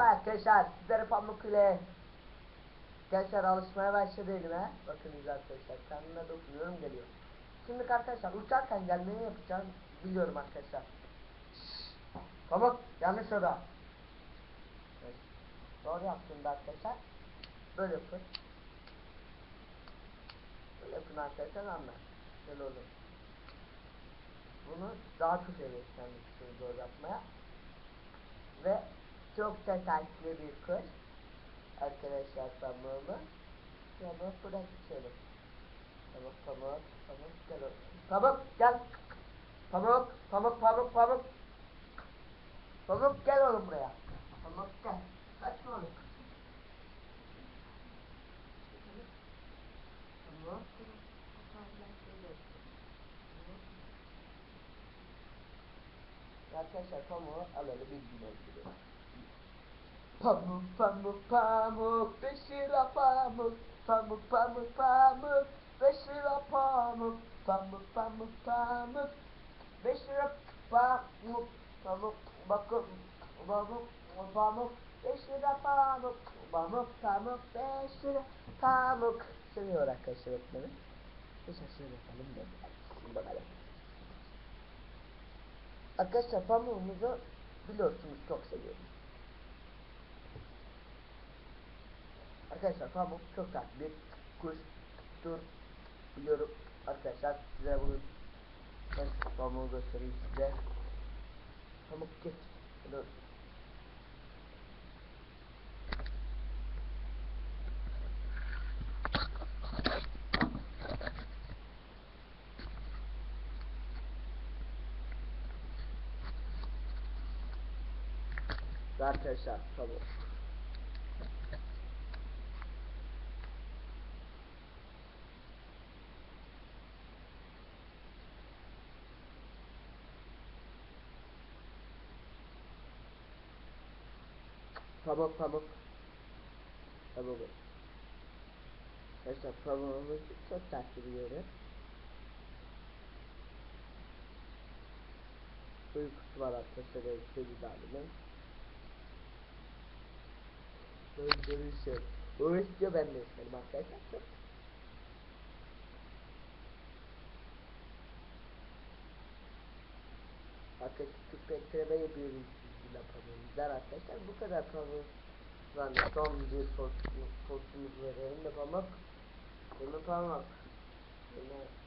Merhaba arkadaşlar. Sizlere pamuk ile Gençler alışmaya başladı elime. Bakınız arkadaşlar. Kendime dokunuyorum geliyor. Şimdi arkadaşlar uçarken gelmeyi yapacağım. Biliyorum arkadaşlar. Pamuk yanlış oda. Evet. Doğru yaptığımda arkadaşlar. Böyle yapın. Böyle yapın arkadaşlar anlar. Böyle olur. Bunu daha çok heveslenmişsiniz doğru yapmaya. Ve çok da tatlı bir kız. Arkadaşlar pamuğumu. Pamuk bırakıyorum. Pamuk pamuk pamuk gel oğlum. Pamuk gel. Pamuk pamuk pamuk pamuk. Pamuk gel oğlum buraya. Pamuk gel. Kaçma oğlum. Pamuk. Arkadaşlar pamuğu alalım gün öldürüyor. Pamuk pamuk pamuk beş pamuk Pamuk pamuk pamuk beş pamuk Pamuk pamuk pamuk beş pamuk Pamuk bakın pamuk pamuk beş pamuk Pamuk pamuk beş pamuk Seviyor arkadaşlar öğretmenim. Teşekkür yapalım da bakalım. Arkadaşlar pamuğumuzu biliyorsunuz çok seviyorum. Arkadaşlar pamuk çok tatlı bir kuş tur biliyorum arkadaşlar size bunu ben pamuğu göstereyim size. Pamuk git. Dur. Arkadaşlar pamuk. Pamuk pamuk. Pamuk. Arkadaşlar pamuğumuz çok tatlı bir yeri. Uykusu var arkadaşlar sevgili dalimin. Böyle. O istiyor ben de isterim arkadaşlar. Çok Arkadaşlar köpeklere yapıyorum sizlerle pamuğumuzlar arkadaşlar. Bu kadar var. Son bir postumuz postumuz verelim de mi pamuk? Değil mi?